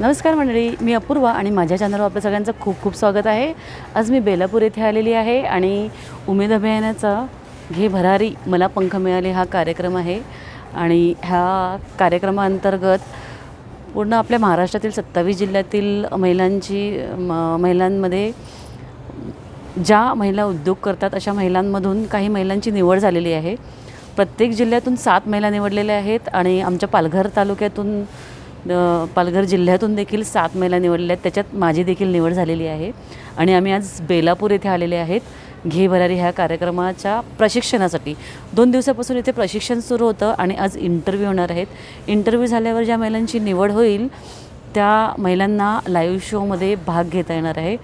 नमस्कार मंडळी मी अपूर्वा आणि माझ्या चॅनलवर आपलं सगळ्यांचं खूप खूप स्वागत आहे. आज मी बेलापूर येथे आलेली आहे आणि उमेद अभियानाचा घे भरारी मला पंख मिळाले हा कार्यक्रम आहे. आणि ह्या कार्यक्रमाअंतर्गत पूर्ण आपल्या महाराष्ट्रातील सत्तावीस जिल्ह्यातील महिलांची म महिलांमध्ये ज्या महिला उद्योग करतात अशा महिलांमधून काही महिलांची निवड झालेली आहे. प्रत्येक जिल्ह्यातून सात महिला निवडलेल्या आहेत आणि आमच्या पालघर तालुक्यातून पालघर जिल्ह्यातून देखील सात महिला निवडलेल्या आहेत. त्याच्यात माझी देखील निवड झालेली आहे. आणि आम्ही आज बेलापूर येथे आलेले आहेत. घे भरारी ह्या कार्यक्रमाच्या प्रशिक्षणासाठी. दोन दिवसापासून इथे प्रशिक्षण सुरू होतं आणि आज इंटरव्ह्यू होणार आहेत. इंटरव्ह्यू झाल्यावर ज्या महिलांची निवड होईल त्या महिलांना लाईव्ह शोमध्ये भाग घेता येणार आहे.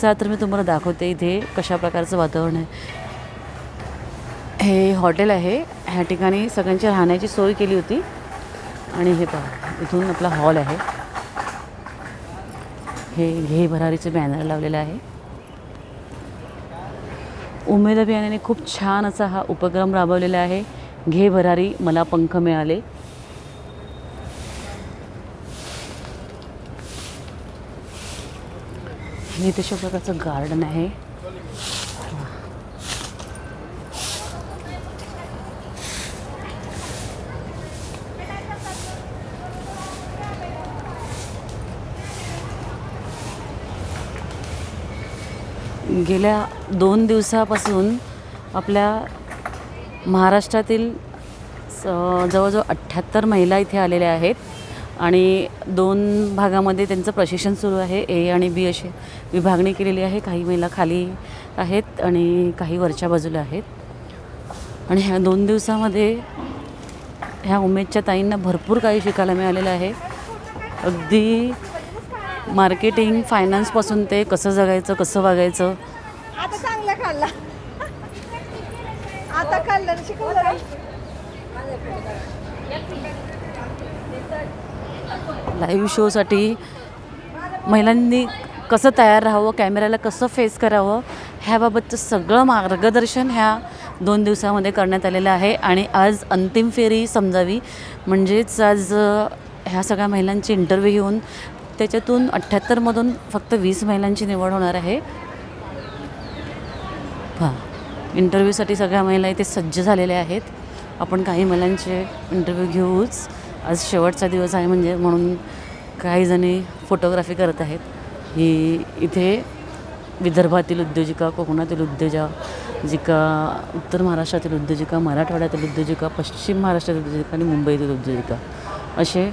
चला तर मी तुम्हाला दाखवते इथे कशा प्रकारचं वातावरण आहे. हे हॉटेल आहे. ह्या ठिकाणी सगळ्यांची राहण्याची सोय केली होती. आणि हे पहा इथून आपला हॉल आहे. हे घे भरारीचे बॅनर लावलेलं आहे. उमेद अभियानाने खूप छान असा हा उपक्रम राबवलेला आहे. घे भरारी मला पंख मिळाले. हे तशा प्रकारचं गार्डन आहे. गेल्या दोन दिवसापासून आपल्या महाराष्ट्रातील स जवळजवळ अठ्ठ्याहत्तर महिला इथे आलेल्या आहेत आणि दोन भागामध्ये त्यांचं प्रशिक्षण सुरू आहे. ए आणि बी अशी विभागणी केलेली आहे. काही महिला खाली आहेत आणि काही वरच्या बाजूला आहेत. आणि ह्या दोन दिवसामध्ये ह्या उमेदच्या ताईंना भरपूर काही शिकायला मिळालेलं आहे. अगदी मार्केटिंग फायनान्सपासून ते कसं जगायचं कसं वागायचं? आता चांगला खाल्ला. आता खाल्लं शिकवलं. लाईव्ह शोसाठी महिलांनी कसं तयार राहावं कॅमेऱ्याला कसं फेस करावं ह्याबाबतचं सगळं मार्गदर्शन ह्या दोन दिवसामध्ये करण्यात आलेलं आहे. आणि आज अंतिम फेरी समजावी. म्हणजेच आज ह्या सगळ्या महिलांची इंटरव्ह्यू घेऊन त्याच्यातून अठ्ठ्याहत्तरमधून फक्त वीस महिलांची निवड होणार आहे. हां इंटरव्ह्यूसाठी सगळ्या महिला इथे सज्ज झालेल्या आहेत. आपण काही महिलांचे इंटरव्ह्यू घेऊच. आज शेवटचा दिवस आहे म्हणजे म्हणून काही जणी फोटोग्राफी करत आहेत. ही इथे विदर्भातील उद्योजिका कोकणातील उद्योजिका उत्तर महाराष्ट्रातील उद्योजिका मराठवाड्यातील उद्योजिका पश्चिम महाराष्ट्रातील उद्योजिका आणि मुंबईतील उद्योजिका असे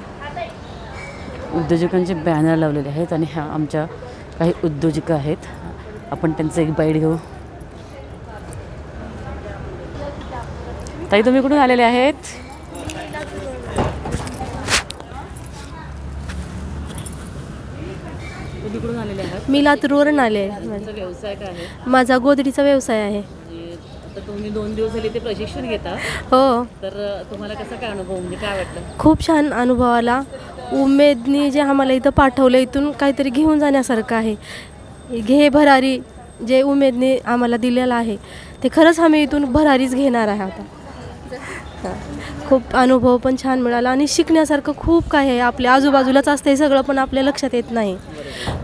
उद्योजकांचे बॅनर लावलेले आहेत आणि ह्या आमच्या काही उद्योजिका आहेत. आपण त्यांचं एक बाईट घेऊ. ताई तुम्ही कुठून आलेले आहेत? तुम्ही कुठून आलेले आहात? मी लातूरवरून आले व्यवसाय काय आहे? माझा गोदडीचा व्यवसाय आहे. आता तुम्ही दोन दिवस झाले ते प्रशिक्षण घेता. हो. तर तुम्हाला कसा काय अनुभव म्हणजे काय वाटलं? खूप छान अनुभव आला उमेदनी जे आम्हाला इथं पाठवलं इथून काहीतरी घेऊन जाण्यासारखं आहे. घे भरारी जे उमेदने आम्हाला दिलेलं आहे ते खरंच आम्ही इथून भरारीच घेणार आहे आता. हां. खूप अनुभव पण छान मिळाला आणि शिकण्यासारखं खूप काय आहे. आपल्या आजूबाजूलाच असते सगळं पण आपल्या लक्षात येत नाही.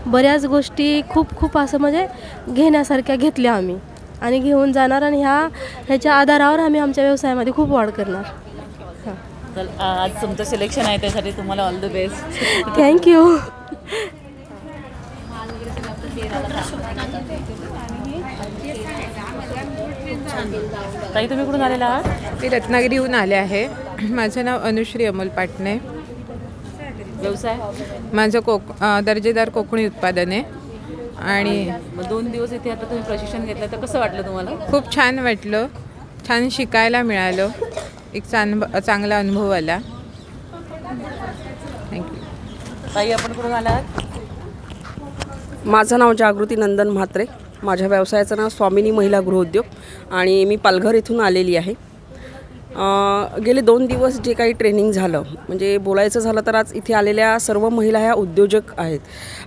बऱ्याच गोष्टी खूप खूप असं म्हणजे घेण्यासारख्या घेतल्या आम्ही. आणि घेऊन जाणार आणि ह्या ह्याच्या आधारावर आम्ही आमच्या व्यवसायामध्ये खूप वाढ करणार. हां. तर आज तुमचं सिलेक्शन आहे त्यासाठी तुम्हाला ऑल द बेस्ट थँक्यू ताई तुम्ही कुठून आलेला आहात? मी रत्नागिरीहून आले आहे. माझं नाव अनुश्री अमोल पाटणे. व्यवसाय? माझं कोक अ, दर्जेदार कोकणी उत्पादन आहे. आणि मग दोन दिवस इथे आता तुम्ही प्रशिक्षण घेतलं तर कसं वाटलं तुम्हाला? खूप छान वाटलं. छान शिकायला मिळालं. एक चांग चांगला अनुभव आला. थँक्यू ताई आपण कुठून आलात? माझं नाव जागृती नंदन म्हात्रे. माझ्या व्यवसायाचं नाव स्वामिनी महिला गृहोद्योग. आणि मी पालघर इथून आलेली आहे. गेले दोन दिवस जे काही ट्रेनिंग झालं म्हणजे बोलायचं झालं तर आज इथे आलेल्या सर्व महिला ह्या उद्योजक आहेत.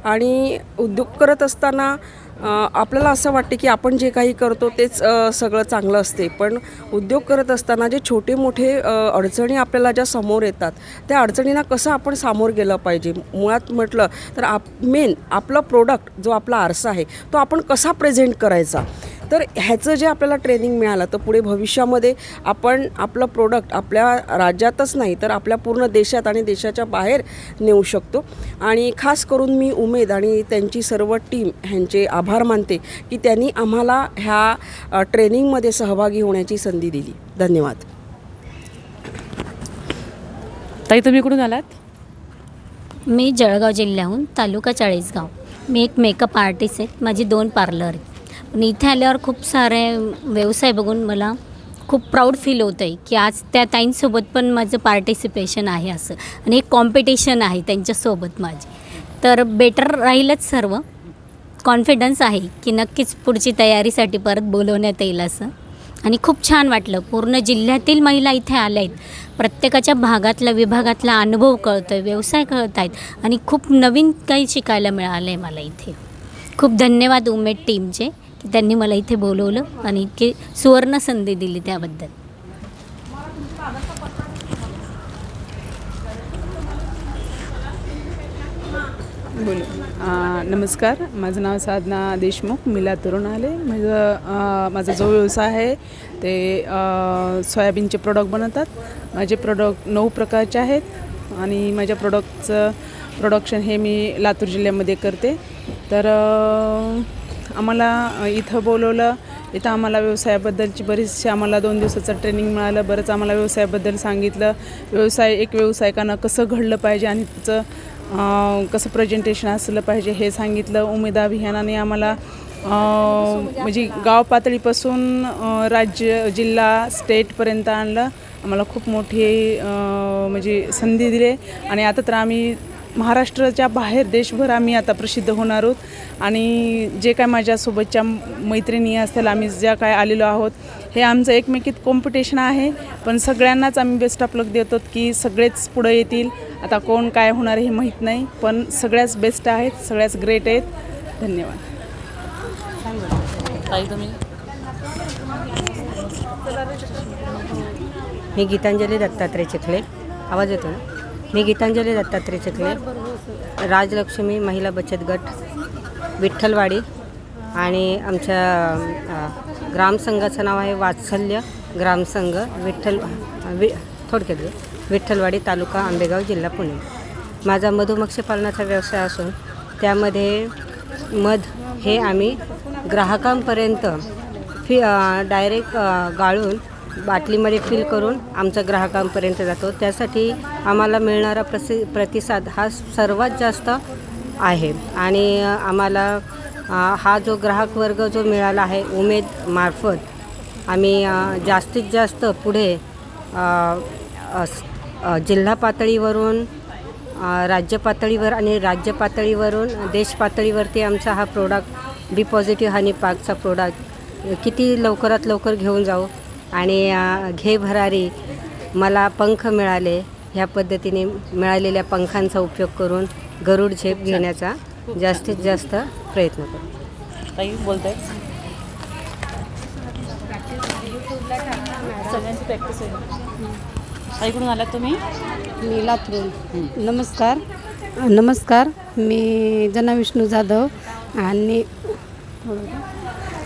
आणि उद्योग करत असताना आपल्याला असं वाटते की आपण जे काही करतो तेच सगळं चांगलं असते. पण उद्योग करत असताना जे छोटे मोठे अडचणी आपल्याला ज्या समोर येतात त्या अडचणींना कसं आपण सामोर गेलं पाहिजे? मुळात म्हटलं तर आप मेन आपलं प्रोडक्ट जो आपला आरसा आहे तो आपण कसा प्रेझेंट करायचा? तर ह्याचं जे आपल्याला ट्रेनिंग मिळालं तर पुढे भविष्यामध्ये आपण आपलं प्रोडक्ट आपल्या राज्यातच नाही तर आपल्या पूर्ण देशात आणि देशाच्या बाहेर नेऊ शकतो. आणि खास करून मी उमेद आणि त्यांची सर्व टीम ह्यांचे आभार मानते की त्यांनी आम्हाला ह्या ट्रेनिंगमध्ये सहभागी होण्याची संधी दिली. धन्यवाद. ताई तुम्ही कुठून आलात? मी जळगाव जिल्ह्याहून तालुका चाळीसगाव. मी एक मेकअप आर्टिस्ट आहे. माझी दोन पार्लर आहेत. आणि इथे आल्यावर खूप सारे व्यवसाय बघून मला खूप प्राऊड फील होतं आहे की आज त्या ताईंसोबत पण माझं पार्टिसिपेशन आहे असं. आणि एक कॉम्पिटिशन आहे त्यांच्यासोबत माझी. तर बेटर राहीलच सर्व. कॉन्फिडन्स आहे की नक्कीच पुढची तयारीसाठी परत बोलवण्यात येईल असं. आणि खूप छान वाटलं. पूर्ण जिल्ह्यातील महिला इथे आल्या आहेत प्रत्येकाच्या भागातला विभागातला अनुभव कळतो आहे व्यवसाय कळत आहेत आणि खूप नवीन काही शिकायला मिळालं आहे मला इथे. खूप धन्यवाद उमेद टीमचे की त्यांनी मला इथे बोलवलं आणि इतकी सुवर्ण संधी दिली त्याबद्दल. बोल. नमस्कार. माझं नाव साधना देशमुख. मी तरुण आले. माझं माझा जो व्यवसाय आहे ते सोयाबीनचे प्रोडक्ट बनवतात. माझे प्रोडक्ट नऊ प्रकारचे आहेत आणि माझ्या प्रोडक्टचं प्रोडक्शन हे मी लातूर जिल्ह्यामध्ये करते. तर आम्हाला इथं बोलवलं. इथं आम्हाला व्यवसायाबद्दलची बरीचशी आम्हाला दोन दिवसाचं ट्रेनिंग मिळालं. बरंच आम्हाला व्यवसायाबद्दल सांगितलं. व्यवसाय एक व्यवसायिकानं कसं घडलं पाहिजे आणि त्याचं कसं प्रेझेंटेशन असलं पाहिजे हे सांगितलं. उमेद अभियानाने आम्हाला म्हणजे गाव पातळीपासून राज्य जिल्हा स्टेटपर्यंत आणलं. आम्हाला खूप मोठी म्हणजे संधी दिली. आणि आता तर आम्ही महाराष्ट्राच्या बाहेर देशभर आम्ही आता प्रसिद्ध होणार आहोत. आणि जे काय माझ्यासोबतच्या मैत्रिणी असतील आम्ही ज्या काय आलेलो आहोत हे आमचं एकमेकीत कॉम्पिटिशन आहे. पण सगळ्यांनाच आम्ही बेस्ट ऑफ लक देतो की सगळेच पुढं येतील. आता कोण काय होणार हे माहीत नाही पण सगळ्याच बेस्ट आहेत सगळ्याच ग्रेट आहेत. धन्यवाद. तुम्ही? मी गीतांजली दत्तात्रय चिखले. आवाज येतो ना? मी गीतांजली दत्तात्रय चिखले राजलक्ष्मी महिला बचत गट विठ्ठलवाडी आणि आमच्या ग्रामसंघाचं नाव आहे वात्सल्य ग्रामसंघ विठ्ठल वि थोडक्यात विठ्ठलवाडी तालुका आंबेगाव जिल्हा पुणे. माझा मधुमक्षी पालनाचा व्यवसाय असून त्यामध्ये मध हे आम्ही ग्राहकांपर्यंत फी डायरेक्ट गाळून बाटलीमध्ये फिल करून आमच्या ग्राहकांपर्यंत जातो. त्यासाठी आम्हाला मिळणारा प्रसि प्रतिसाद हा सर्वात जास्त आहे. आणि आम्हाला हा जो ग्राहक वर्ग जो मिळाला आहे उमेद मार्फत आम्ही जास्तीत जास्त पुढे जिल्हा पातळीवरून राज्य पातळीवर आणि राज्य पातळीवरून देश पातळीवरती आमचा हा प्रोडक्ट बी पॉझिटिव्ह हनी पार्कचा प्रोडक्ट किती लवकरात लवकर घेऊन जाऊ आणि घे भरारी मला पंख मिळाले ह्या पद्धतीने मिळालेल्या पंखांचा उपयोग करून गरुड झेप घेण्याचा जास्तीत जास्त प्रयत्न करू. ताई बोलताय. सगळ्यांची प्रॅक्टिस होईल ताई कुठून आलात तुम्ही? मी लातूरून नमस्कार. नमस्कार. मी जना विष्णू जाधव आणि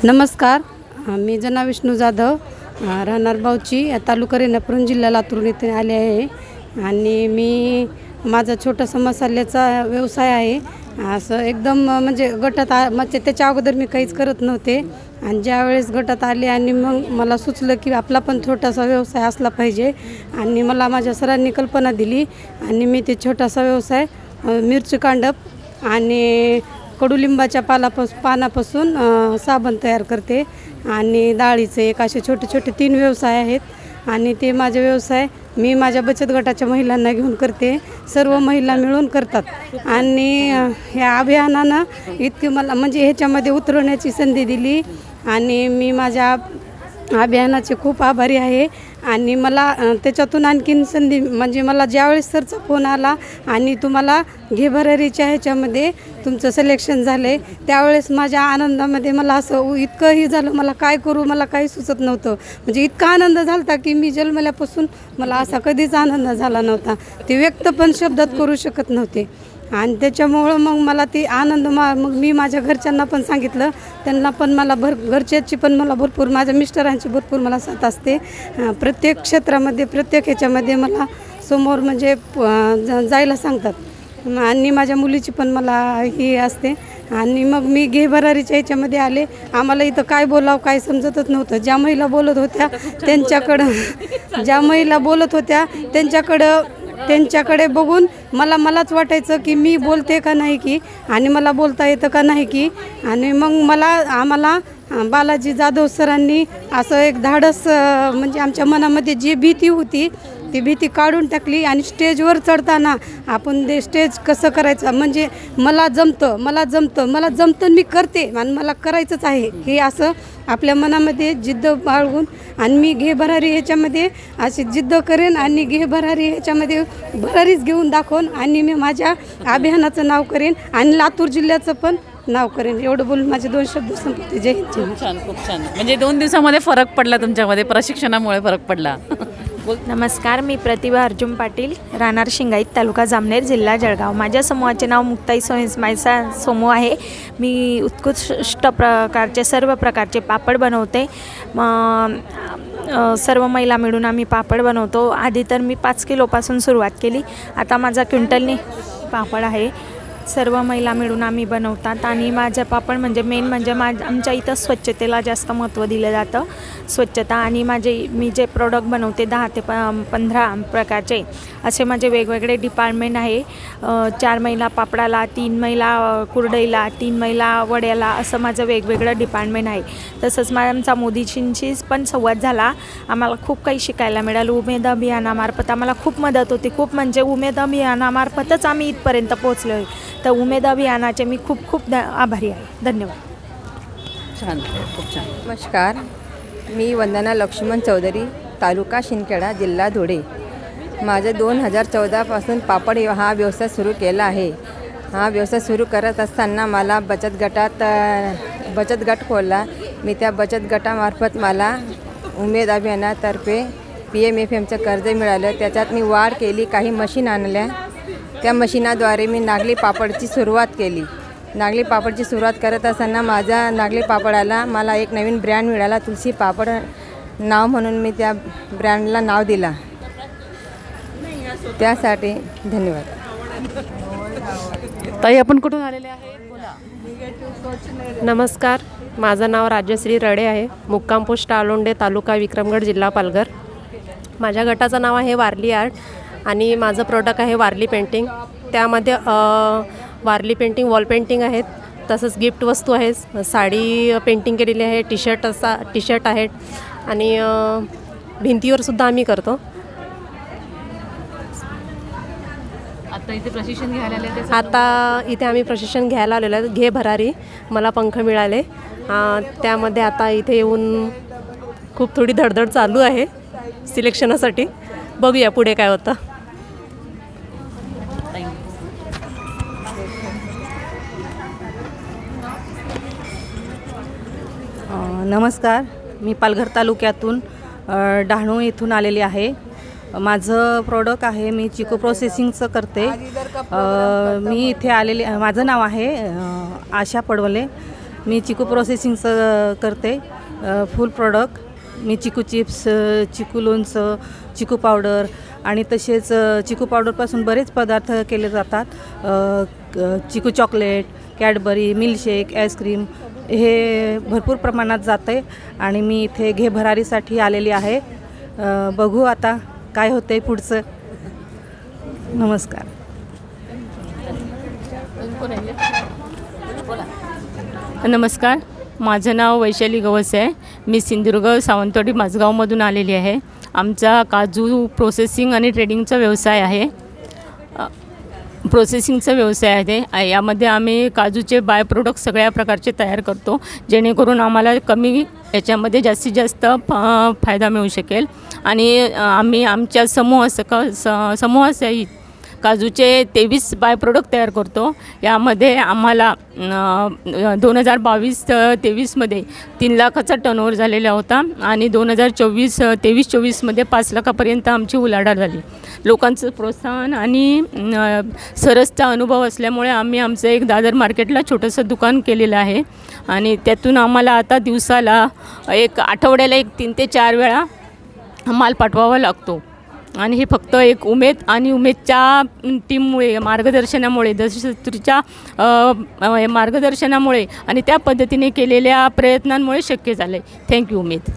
नमस्कार. मी जना विष्णू जाधव. राहणार भाऊची. तालुका रेणापुरम जिल्हा लातूरून येथे आले आहे. आणि मी माझा छोटासा मसाल्याचा व्यवसाय आहे. असं एकदम म्हणजे गटात आ म्हणजे त्याच्या अगोदर मी काहीच करत नव्हते. आणि ज्यावेळेस गटात आले आणि मग मला सुचलं की आपला पण छोटासा व्यवसाय असला पाहिजे. आणि मला माझ्या सरांनी कल्पना दिली. आणि मी ते छोटासा व्यवसाय मिरची कांडप आणि कडुलिंबाच्या पालापास पानापासून साबण तयार करते. आणि डाळीचे एक असे छोटे छोटे तीन व्यवसाय आहेत. आणि ते माझे व्यवसाय मी माझ्या बचत गटाच्या महिलांना घेऊन करते. सर्व महिला मिळून करतात. आणि ह्या अभियानानं इतकी मला म्हणजे ह्याच्यामध्ये उतरवण्याची संधी दिली. आणि मी माझ्या अभियानाचे खूप आभारी आहे. आणि मला त्याच्यातून आणखीन संधी म्हणजे मला ज्यावेळेस सरचा फोन आला आणि तुम्हाला घेभरारीच्या ह्याच्यामध्ये तुमचं सिलेक्शन झालं आहे त्यावेळेस माझ्या आनंदामध्ये मला असं इतकंही झालं मला काय करू मला काही सुचत नव्हतं. म्हणजे इतका आनंद झाला होता की मी जन्मल्यापासून मला असा कधीच आनंद झाला नव्हता. ते व्यक्त पण शब्दात करू शकत नव्हते. आणि त्याच्यामुळं मग मला ती आनंद मा मग मी माझ्या घरच्यांना पण सांगितलं. त्यांना पण मला भर घरच्याची पण मला भरपूर माझ्या मिस्टरांची भरपूर मला साथ असते. प्रत्येक क्षेत्रामध्ये प्रत्येक ह्याच्यामध्ये मला समोर म्हणजे जायला सांगतात. आणि माझ्या मुलीची पण मला ही असते. आणि मग मी घे भरारीच्या ह्याच्यामध्ये आले. आम्हाला इथं काय बोलावं काय समजतच नव्हतं. ज्या महिला बोलत होत्या त्यांच्याकडं ज्या महिला बोलत होत्या त्यांच्याकडं त्यांच्याकडे बघून मला मलाच वाटायचं की मी बोलते का नाही की आणि मला बोलता येतं का नाही की आणि मग मला आम्हाला बालाजी जाधव सरांनी असं एक धाडस म्हणजे आमच्या मनामध्ये जी भीती होती ती भीती काढून टाकली आणि स्टेजवर चढताना आपण ते स्टेज कसं करायचं? म्हणजे मला जमतं मला जमतं मला जमतं मी करते आणि मला करायचंच आहे. हे असं आपल्या मनामध्ये जिद्द बाळगून आणि मी घे भरारी ह्याच्यामध्ये अशी जिद्द करेन आणि घे भरारी ह्याच्यामध्ये भरारीच घेऊन दाखवून आणि मी माझ्या अभियानाचं नाव करेन आणि लातूर जिल्ह्याचं पण नाव करेन. एवढं बोलून माझे दोन शब्द संपते जय हिंद. छान खूप छान. म्हणजे दोन दिवसामध्ये फरक पडला तुमच्यामध्ये प्रशिक्षणामुळे फरक पडला. नमस्कार मी प्रतिभा अर्जुन पाटील राहणार शिंगाईत तालुका जामनेर जिल्हा जळगाव. माझ्या समूहाचे नाव मुक्ताई सोयस माझा समूह आहे. मी उत्कृष्ट प्रकारचे सर्व प्रकारचे पापड बनवते. मग सर्व महिला मिळून आम्ही पापड बनवतो. आधी तर मी पाच किलोपासून सुरुवात केली. आता माझा क्विंटलनी पापड आहे. सर्व महिला मिळून आम्ही बनवतात आणि माझ्या पापड म्हणजे मेन म्हणजे माझ आमच्या इथं स्वच्छतेला जास्त महत्त्व दिलं जातं. स्वच्छता आणि माझे मी जे प्रोडक्ट बनवते दहा ते प पंधरा प्रकारचे असे माझे वेगवेगळे डिपार्टमेंट आहे. चार महिला पापडाला तीन महिला कुरडईला तीन महिला वड्याला असं माझं वेगवेगळं डिपार्टमेंट आहे. तसंच मा- आमचा मोदीजींशी पण संवाद झाला. आम्हाला खूप काही शिकायला मिळालं. उमेद अभियानामार्फत आम्हाला खूप मदत होती. खूप म्हणजे उमेद अभियानामार्फतच आम्ही इथपर्यंत पोहोचलो आहे तर उमेद अभियानाचे मी खूप खूप ध आभारी आहे. धन्यवाद. छान. खूप छान. नमस्कार. मी वंदना लक्ष्मण चौधरी तालुका शिंदखेडा जिल्हा धुळे. माझं दोन हजार चौदापासून पापड हा व्यवसाय सुरू केला आहे. हा व्यवसाय सुरू करत असताना मला बचत गटात बचत गट खोलला. मी त्या बचत गटामार्फत मला उमेद अभियानातर्फे पी एम एफ एमचं कर्ज मिळालं. त्याच्यात मी वाढ केली. काही मशीन आणल्या. त्या मशीनाद्वारे मी नागली पापडची सुरुवात केली. नागली पापडची सुरुवात करत असताना माझ्या नागली पापडाला मला एक नवीन ब्रँड मिळाला तुलसी पापड नाव म्हणून मी त्या ब्रँडला नाव दिला. त्यासाठी धन्यवाद. ताई आपण कुठून आलेले आहे? नमस्कार. माझं नाव राजश्री रडे आहे. मुक्काम पोस्ट आलोंडे तालुका विक्रमगड जिल्हा पालघर. माझ्या गटाचं नाव आहे वारली आर्ट. आणि माझं प्रोडक्ट आहे वारली पेंटिंग त्यामध्ये वारली पेंटिंग वॉल पेंटिंग आहेत तसंच गिफ्ट वस्तू आहेत साडी पेंटिंग केलेली आहे टी शर्ट असा टी शर्ट आहेत आणि भिंतीवर सुद्धा आम्ही करतो. आता इथे प्रशिक्षण घ्यायला आले ते आता इथे आम्ही प्रशिक्षण घ्यायला आलेलो आहे घे भरारी मला पंख मिळाले. त्यामध्ये आता इथे येऊन खूप थोडी धडधड चालू आहे सिलेक्शनासाठी बघूया पुढे काय होतं. नमस्कार मी पालघर तालुक्यातून डहाणू येथून आलेली आहे. माझं प्रोडक्ट आहे मी चिको प्रोसेसिंगचं करते. मी इथे आलेले माझं नाव आहे आशा पडवले. मी चिकू प्रोसेसिंगचं करते फुल प्रोडक्ट मी चिकू चिप्स चिकू लोणचं चिकू पावडर आणि तसेच चिकू पावडरपासून बरेच पदार्थ केले जातात. चिकू चॉकलेट कॅडबरी मिल्कशेक आईस्क्रीम हे भरपूर प्रमाणात जाते आणि मी इथे घे भरारीसाठी आलेली आहे. बघू आता काय होते पुढचं. नमस्कार. नमस्कार. माझं नाव वैशाली गवस आहे. मी सिंधुदुर्ग सावंतवाडी माझगावमधून आलेली आहे. आमचा काजू प्रोसेसिंग आणि ट्रेडिंगचा व्यवसाय आहे. प्रोसेसिंगचा व्यवसाय आहे. ते यामध्ये आम्ही काजूचे बाय प्रोडक्ट सगळ्या प्रकारचे तयार करतो. जेणेकरून आम्हाला कमी याच्यामध्ये जास्तीत जास्त फ- फायदा मिळू शकेल. आणि आम्ही आमच्या समूह सक स समूहासहित काजूचे तेवीस बाय प्रोडक्ट तयार करतो. यामध्ये आम्हाला दोन हजार बावीस तेवीसमध्ये तीन लाखाचा टर्नओव्हर झालेला होता आणि दोन हजार चोवीस तेवीस चोवीसमध्ये पाच लाखापर्यंत आमची उलाढाल झाली. लोकांचं प्रोत्साहन आणि सरसचा अनुभव असल्यामुळे आम्ही आमचं एक दादर मार्केटला छोटंसं दुकान केलेलं आहे. आणि त्यातून आम्हाला आता दिवसाला एक आठवड्याला एक तीन ते चार वेळा माल पाठवावा लागतो. आणि हे फक्त एक उमेद आणि उमेदच्या टीममुळे मार्गदर्शनामुळे दशसत्रीच्या मार्गदर्शनामुळे आणि त्या पद्धतीने केलेल्या प्रयत्नांमुळे शक्य झालं आहे थँक्यू उमेद.